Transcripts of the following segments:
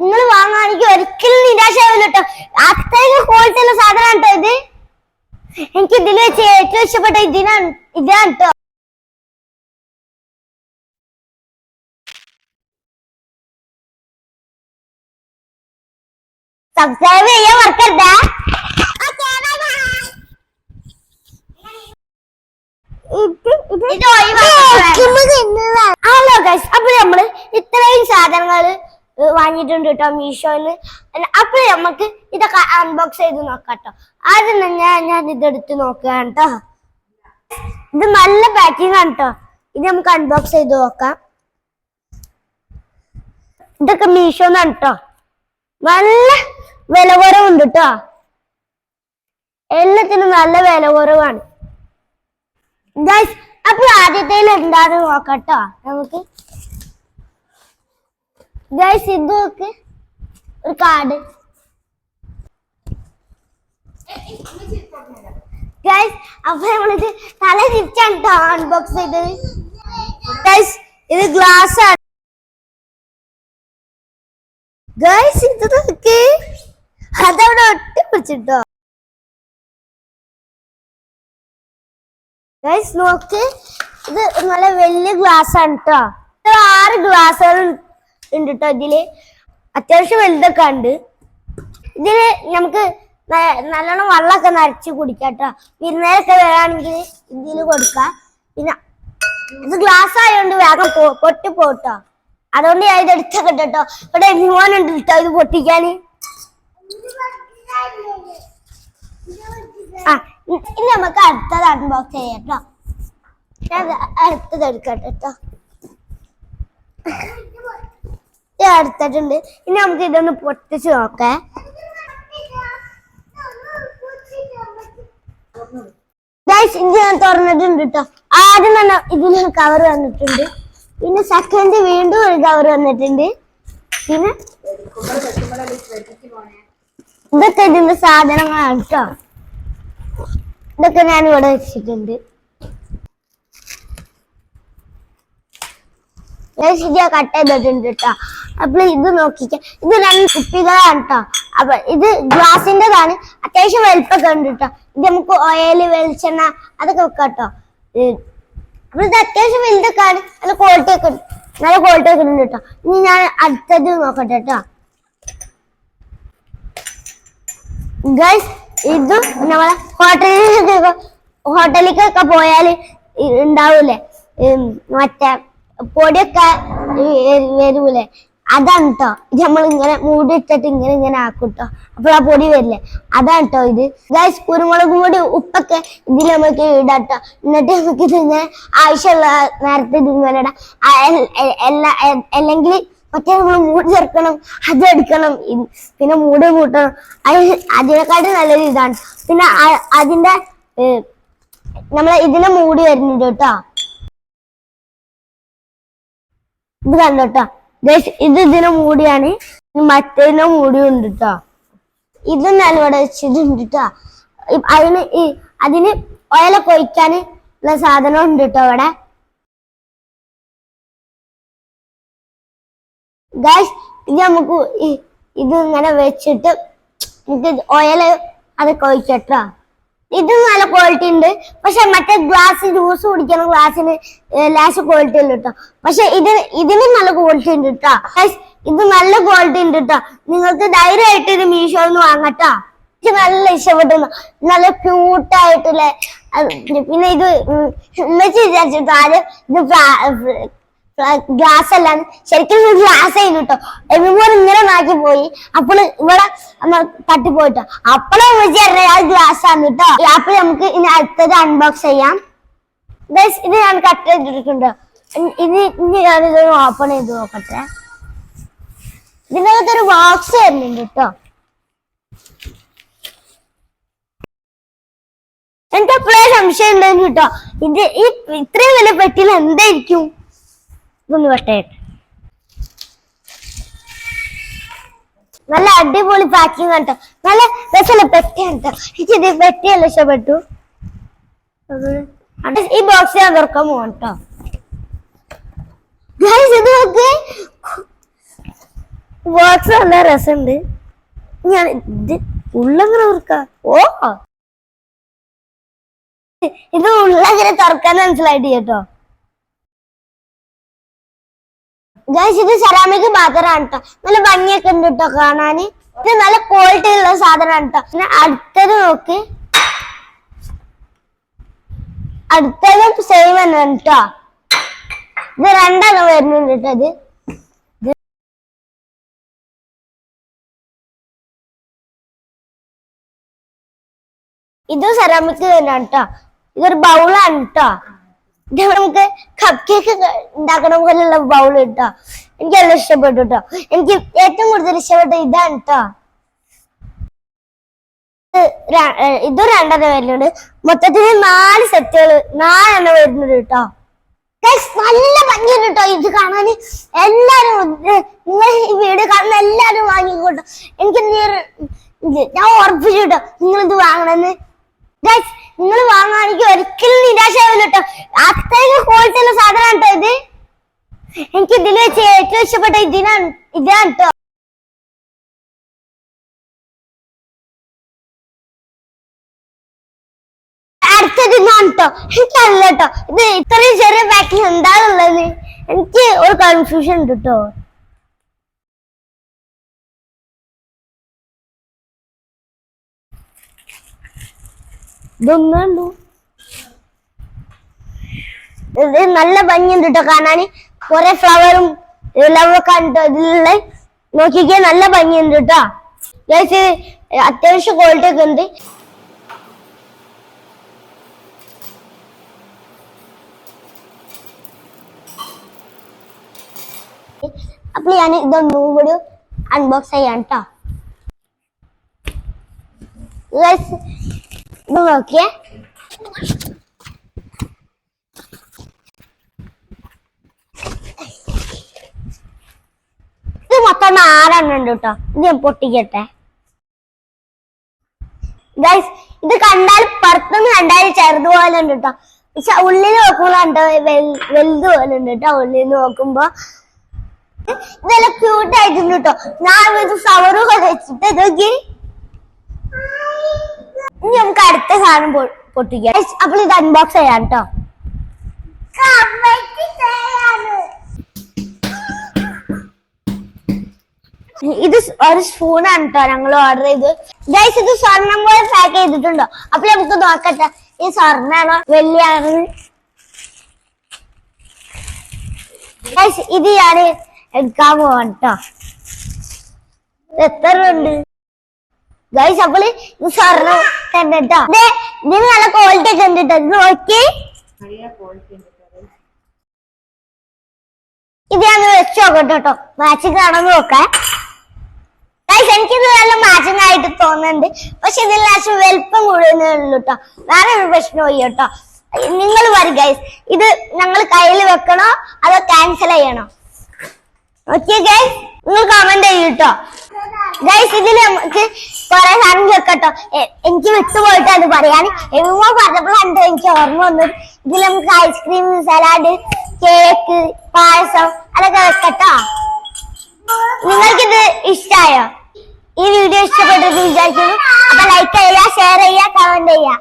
നിങ്ങൾ വാങ്ങുകയാണെങ്കിൽ ഒരിക്കലും നിരാശയാവില്ല കേട്ടോ അത്രയും ക്വാളിറ്റി ഉള്ള സാധനമാണ് കേട്ടോ ഇത്. എനിക്ക് ഇതിൽ വെച്ച് ഏറ്റവും ഇഷ്ടപ്പെട്ട ഇതിനാണ് ഇതാണ് കേട്ടോ സബ്സ്ക്രൈബ് ചെയ്യാൻ മറക്കരുത്. ഹലോ ഗൈസ് അപ്പൊ നമ്മൾ ഇത്രയും സാധനങ്ങൾ വാങ്ങിയിട്ടുണ്ട് കേട്ടോ മീഷോന്ന്. അപ്പോൾ നമുക്ക് ഇതൊക്കെ അൺബോക്സ് ചെയ്ത് നോക്കാം കേട്ടോ ആദ്യം തന്നെ ഞാൻ ഇതെടുത്ത് നോക്കുകയാണ് കേട്ടോ ഇത് നല്ല പാക്കിംഗ് ആണ് കേട്ടോ ഇത് നമുക്ക് അൺബോക്സ് ചെയ്ത് നോക്കാം. ഇതൊക്കെ മീഷോന്നാണ് കേട്ടോ നല്ല വില കുറവുണ്ട് കേട്ടോ എല്ലാത്തിനും നല്ല വില കുറവാണ്. അപ്പൊ ആദ്യത്തേൽ എന്താന്ന് കേട്ടോ നമുക്ക് ഗൈസ് ഇത് ഒരു കാർഡ് ഗൈസ് അപ്പൊ നമ്മളിത് തല തിരിച്ചാണ് കേട്ടോ അൺബോക്സ് ചെയ്തത്. ഗൈസ് ഇത് ഗ്ലാസ് ആണ്. ഗൈസ് ഇത് നോക്ക്. അതവിടെ ഒട്ടി പിടിച്ചിട്ടോ. ഗൈസ് നോക്ക്. ഇത് നല്ല വലിയ ഗ്ലാസ് ആണ് കേട്ടോ ആറ് ഗ്ലാസ്സുകൾ ഉണ്ട് കേട്ടോ ഇതിൽ അത്യാവശ്യം വലുതൊക്കെ ഉണ്ട്. ഇതിൽ നമുക്ക് നല്ലോണം വെള്ളമൊക്കെ നരച്ച് കുടിക്കാം കേട്ടോ വിരുന്നേരൊക്കെ വരാണെങ്കിൽ ഇതിൽ കൊടുക്കാം. പിന്നെ ഇത് ഗ്ലാസ് ആയതുകൊണ്ട് വേഗം പൊട്ടി പോട്ടോ. അതുകൊണ്ട് ഞാൻ ഇത് എടുത്തൊക്കെ കേട്ടോ ഇവിടെ മോനുണ്ട് കേട്ടോ ഇത് പൊട്ടിക്കാന്. ഇനി നമുക്ക് അടുത്തത് അൺബോക്സ് ചെയ്യാം കേട്ടോ. ഞാൻ അടുത്തത് എടുക്കട്ടെ കേട്ടോ. ഇത് എടുത്തിട്ടുണ്ട് ഇനി നമുക്ക് ഇതൊന്ന് പൊട്ടിച്ച് നോക്കേ. ഇത് ഞാൻ തുറന്നിട്ടുണ്ട് കേട്ടോ ആദ്യം തന്നെ ഇതിന് കവർ വന്നിട്ടുണ്ട്. പിന്നെ സെക്കൻഡ് വീണ്ടും ഒരു കവർ വന്നിട്ടുണ്ട്. പിന്നെ ഇതൊക്കെ ഇതിന്റെ സാധനങ്ങളാണ് കേട്ടോ ഇതൊക്കെ ഞാൻ ഇവിടെ വെച്ചിട്ടുണ്ട്. ഞാൻ കട്ട് ചെയ്തിട്ടുണ്ട് കേട്ടോ അപ്പൊ ഇത് നോക്കിക്കാം. ഇത് രണ്ട് കുപ്പികളാണ് കേട്ടോ അപ്പൊ ഇത് ഗ്ലാസിന്റെതാണ്. അത്യാവശ്യം വലുപ്പൊക്കെ ഉണ്ട് കേട്ടോ ഇത് നമുക്ക് ഓയിൽ വെളിച്ചെണ്ണ അതൊക്കെ വെക്കാം കേട്ടോ ഇത് അത്യാവശ്യം വലുതൊക്കെ ആണ് നല്ല ക്വാളിറ്റി ഒക്കെ നല്ല ക്വാളിറ്റി ഒക്കെ ഉണ്ട് കേട്ടോ ഇനി ഞാൻ അടുത്തത് നോക്കട്ടെ കേട്ടോ ഗൈസ് ഇതും നമ്മളെ ഹോട്ടലിലേക്ക് ഹോട്ടലിലേക്കൊക്കെ പോയാൽ ഉണ്ടാവൂലേ മറ്റേ പൊടിയൊക്കെ വരൂലെ? അതാണ് കേട്ടോ ഇത് നമ്മൾ ഇങ്ങനെ മൂടി ഇങ്ങനെ ഇങ്ങനെ ആക്കും കേട്ടോ അപ്പോൾ ആ പൊടി വരില്ലേ? അതാണ് കേട്ടോ ഇത്. ഗൈസ് കുരുമുളക് കൂടി ഉപ്പൊക്കെ ഇതിൽ നമുക്ക് ഇടാം കേട്ടോ എന്നിട്ട് നമുക്ക് ഇത് ഇങ്ങനെ ആവശ്യമുള്ള നേരത്തെ ഇത് ഇങ്ങനെ ഇടാം. എല്ലാ അല്ലെങ്കിൽ മറ്റേ നമ്മൾ മൂടി ചേർക്കണം അത് എടുക്കണം. പിന്നെ മൂടി കൂട്ടണം. അത് അതിനെക്കാട്ടും നല്ലൊരു ഇതാണ്. പിന്നെ അതിന്റെ നമ്മൾ ഇതിനെ മൂടി വരുന്നുണ്ട് കേട്ടോ. ഇത് കണ്ടോട്ടോ ഇത് ഇതിനെ മൂടിയാണ്. ഇനി മൂടി ഉണ്ട് കേട്ടോ ഇത് ഞാൻ ഇവിടെ വെച്ചിട്ടുണ്ട് കേട്ടോ അതിന് അതിന് ഓയിലൊക്കെ കൊയ്ക്കാൻ ഉള്ള സാധനം ഉണ്ട് കേട്ടോ ഇവിടെ. ഗൈസ് ഇത് നമുക്ക് ഇത് ഇങ്ങനെ വെച്ചിട്ട് നമുക്ക് ഓയിൽ അത് ഒഴിക്കട്ടോ ഇത് നല്ല ക്വാളിറ്റി ഉണ്ട് പക്ഷെ മറ്റേ ഗ്ലാസ് ജ്യൂസ് കുടിക്കുന്ന ഗ്ലാസ്സിന് ലാസ്റ്റ് ക്വാളിറ്റി ഉണ്ട് കേട്ടോ പക്ഷെ ഇത് ഇതിനും നല്ല ക്വാളിറ്റി ഉണ്ട് കേട്ടോ ഇത് നല്ല ക്വാളിറ്റി ഉണ്ട് കേട്ടോ നിങ്ങൾക്ക് ധൈര്യമായിട്ട് ഇത് മീഷോന്ന് വാങ്ങട്ടോ നല്ല ഇഷ്ടപ്പെട്ടു നല്ല ക്യൂട്ടായിട്ടുള്ള പിന്നെ ഇത് ഉമ്മച്ചി വിചാരിച്ചിട്ടോ ആദ്യം ഇത് ഗ്ലാസ് അല്ലാന്ന് ശരിക്കും ഗ്ലാസ് ആയിരുന്നു കേട്ടോ എവിടെ ഇങ്ങനെ നാക്കി പോയി. അപ്പോൾ ഇവിടെ തട്ടിപ്പോയിട്ടോ. അപ്പോഴും വിളിച്ച് പറഞ്ഞ ആ ഗ്ലാസ് ആണ് കേട്ടോ അപ്പോൾ നമുക്ക് ഇനി അടുത്തത് അൺബോക്സ് ചെയ്യാം. ഇത് ഞാൻ കട്ട് ചെയ്തിട്ടുണ്ട് ഇത് ഇനി ഞാനിത് ഓപ്പൺ ചെയ്ത് നോക്കട്ടെ. ഇതിനകത്തൊരു ബോക്സ് വരുന്നുണ്ട് കേട്ടോ എനിക്ക് എപ്പോഴേ സംശയം ഉണ്ടായിരുന്നു കേട്ടോ ഇത് ഈ ഇത്രയും വലിയ പെട്ടിയിൽ എന്തായിരിക്കും? ഇതൊന്ന് വെട്ടേ. നല്ല അടിപൊളി പാക്കിംഗ് കേട്ടോ നല്ല രസമല്ല പെട്ടിയാണ് കേട്ടോ എനിക്ക് ഇത് പെട്ടിയല്ല ഇഷ്ടപ്പെട്ടു. ഈ ബോക്സ് ഞാൻ തുറക്കാൻ പോവാം കേട്ടോ ഇത് നോക്ക്. ബോക്സ് നല്ല രസമുണ്ട്. ഞാൻ ഇത് ഉള്ളങ്ങനെ തുറക്ക? ഓ. ഇത് ഉള്ളങ്ങനെ തുറക്കാൻ മനസ്സിലായിട്ട് കേട്ടോ ഗൈസ് ഇത് സെറാമിക് പാത്രമാണ് കേട്ടോ നല്ല ഭംഗിയൊക്കെ ഉണ്ട് കേട്ടോ കാണാന്. ഇത് നല്ല ക്വാളിറ്റി ഉള്ള സാധനമാണ് കേട്ടോ പിന്നെ അടുത്തത് നോക്ക്. അടുത്തത് സെയിം തന്നെ കേട്ടോ ഇത് രണ്ടാണ് വരുന്നുണ്ട് കേട്ടോ ഇത്. ഇത് സെറാമിക് തന്നെയാണ് കേട്ടോ ഇതൊരു ബൗളാണ് കേട്ടോ നമുക്ക് കപ്പ് കേക്ക് ഉണ്ടാക്കണ പോലെയുള്ള ബൗൾ കിട്ടാ എനിക്ക് നല്ല ഇഷ്ടപ്പെട്ടു കേട്ടോ എനിക്ക് ഏറ്റവും കൂടുതൽ ഇഷ്ടപ്പെട്ട ഇതാണ് കേട്ടോ ഇത് രണ്ടെണ്ണം വരുന്നുണ്ട്. മൊത്തത്തിൽ നാല് സെറ്റുകൾ നാലെണ്ണം വരുന്നുണ്ട് കേട്ടോ നല്ല ഭംഗിയുണ്ട് കേട്ടോ ഇത് കാണാൻ എല്ലാരും നിങ്ങൾ ഈ വീഡിയോ കാണുന്ന എല്ലാരും വാങ്ങിക്കോട്ടോ. എനിക്ക് ഞാൻ ഉറപ്പിച്ചു കേട്ടോ നിങ്ങൾ ഇത് വാങ്ങണമെന്ന്. നിങ്ങൾ വാങ്ങുകയാണെങ്കിൽ ഒരിക്കലും നിരാശയാവില്ല കേട്ടോ അത്രയും ക്വാളിറ്റി ഉള്ള സാധനമാണ് കേട്ടോ ഇത്. എനിക്ക് ഇതിൽ വെച്ച് ഏറ്റവും ഇഷ്ടപ്പെട്ട ഇതിനാണ് ഇതാണ് കേട്ടോ അടുത്തത് ഇതാണ് കേട്ടോ എനിക്കല്ല കേട്ടോ ഇത് ഇത്രയും ചെറിയ പാക്കിൽ എന്താണുള്ളത് എനിക്ക് ഒരു കൺഫ്യൂഷൻ ഉണ്ട് കേട്ടോ ഇതൊന്നുണ്ടോ ഇത് നല്ല ഭംഗിയുണ്ട് കേട്ടോ കാണാൻ കുറെ ഫ്ലവറും ലവൊക്കെ ഉണ്ട് ഇതിലുള്ള? നോക്കിക്കേ നല്ല ഭംഗിയുണ്ട് കേട്ടോ. ഗൈസ് അത്യാവശ്യം ക്വാളിറ്റി ഒക്കെ ഉണ്ട്. അപ്പൊ ഞാൻ ഇതൊന്നും കൂടി അൺബോക്സ് ചെയ്യാം കേട്ടോ. Guys, ഇത് നോക്കിയേ. ഇത് മൊത്തം നാലെണ്ണം ഉണ്ട് കേട്ടോ. ഇത് ഞാൻ പൊട്ടിക്കട്ടെ. ഗൈസ് ഇത് കണ്ടാൽ പുറത്തുനിന്ന് കണ്ടാൽ ചെറുതുപോലെ ഉണ്ട് കേട്ടോ. പക്ഷെ ഉള്ളിൽ നോക്കുമ്പോൾ കണ്ടോ വലുത് പോലെ ഉണ്ട് കേട്ടോ. ഉള്ളിൽ നോക്കുമ്പോ ഇതെല്ലാം ക്യൂട്ട് ആയിട്ടുണ്ട് കേട്ടോ. ഞാൻ ഇത് ഫ്ലവറൊക്കെ വെച്ചിട്ട് ഇതൊക്കെ ഇനി നമുക്ക് അടുത്ത സാധനം പൊട്ടിക്കാം. അപ്പോൾ ഇത് അൺബോക്സ് ചെയ്യാം കേട്ടോ ഇത് ഒരു സ്പൂണാണ് കേട്ടോ ഞങ്ങൾ ഓർഡർ ചെയ്ത് ഗൈസ് ഇത് സ്വർണം പോലെ പാക്ക് ചെയ്തിട്ടുണ്ടോ? അപ്പൊ നമുക്ക് നോക്കട്ടെ. ഈ സ്വർണാണോ വെള്ളിയാണ്? ഗൈസ് ഇത് ഞാൻ എടുക്കാൻ പോവാണ് കേട്ടോ എത്ര ഉണ്ട്? ഗൈസ് അപ്പോൾ ഇത് സ്വർണം തന്നെ നിങ്ങൾ ഇതിന് നല്ല ക്വാളിറ്റി ഒക്കെ ഉണ്ട് കേട്ടോ നോക്കി. ഇത് ഞാൻ വെച്ച് നോക്കട്ടെ കേട്ടോ മാച്ചിങ് ആണെന്ന് നോക്കാം. ഗൈസ് എനിക്കിത് നല്ല മാച്ചിങ് ആയിട്ട് തോന്നുന്നുണ്ട്. പക്ഷെ ഇതിൽ ലാസ്റ്റ് വലുപ്പം കേട്ടോ വേറെ ഒരു പ്രശ്നമായി കേട്ടോ നിങ്ങൾ പറയും ഗൈസ് ഇത് ഞങ്ങൾ കയ്യിൽ വെക്കണോ? അതോ ക്യാൻസൽ ചെയ്യണോ? ഓക്കെ നിങ്ങൾ കമന്റ് ചെയ്യൂട്ടോ ഗൈസ് ഇതിൽ നമുക്ക് കുറെ സാധനം വെക്കട്ടോ എനിക്ക് വിട്ടുപോയിട്ട് അത് പറയാൻ എങ്ങോ പറഞ്ഞപ്പോഴാണ് എനിക്ക് ഓർമ്മ വന്നു. ഇതിൽ നമുക്ക് ഐസ്ക്രീം സലാഡ് കേക്ക് പായസം അതൊക്കെ വെക്കട്ടോ നിങ്ങൾക്കിത് ഇഷ്ടായോ? ഈ വീഡിയോ ഇഷ്ടപ്പെട്ടു വിചാരിക്കുന്നു. അപ്പൊ ലൈക്ക് ചെയ്യുക ഷെയർ ചെയ്യുക കമന്റ് ചെയ്യുക.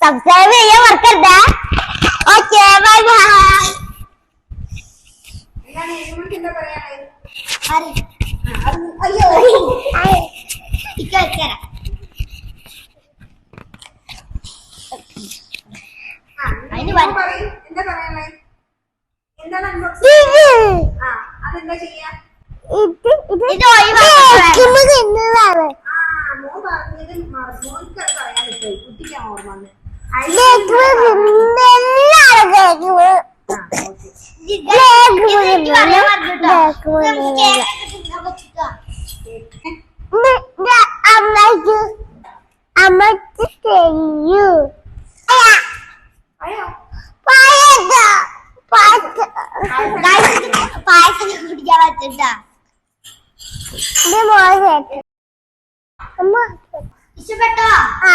സബ്സ്ക്രൈബ് ചെയ്യാൻ മറക്കരുത്. ഓക്കെ ബൈ ബൈ അയ്യോ അതിന് എന്താ വര- പറയ്? എന്താ പറയാനുള്ളത്? എന്താണ്? ആ, അതെന്താ ചെയ്യാ? ഇത് ഒഴിവാക്കുന്നതാണ്. കുട്ടിക്കാ ഓർമ്മ. അമ്മയ്ക്ക് അമ്മയ്ക്ക് ചെയ്യൂ പായസം കുടിക്കാൻ പറ്റണ്ട ഇഷ്ടപ്പെട്ടോ ആ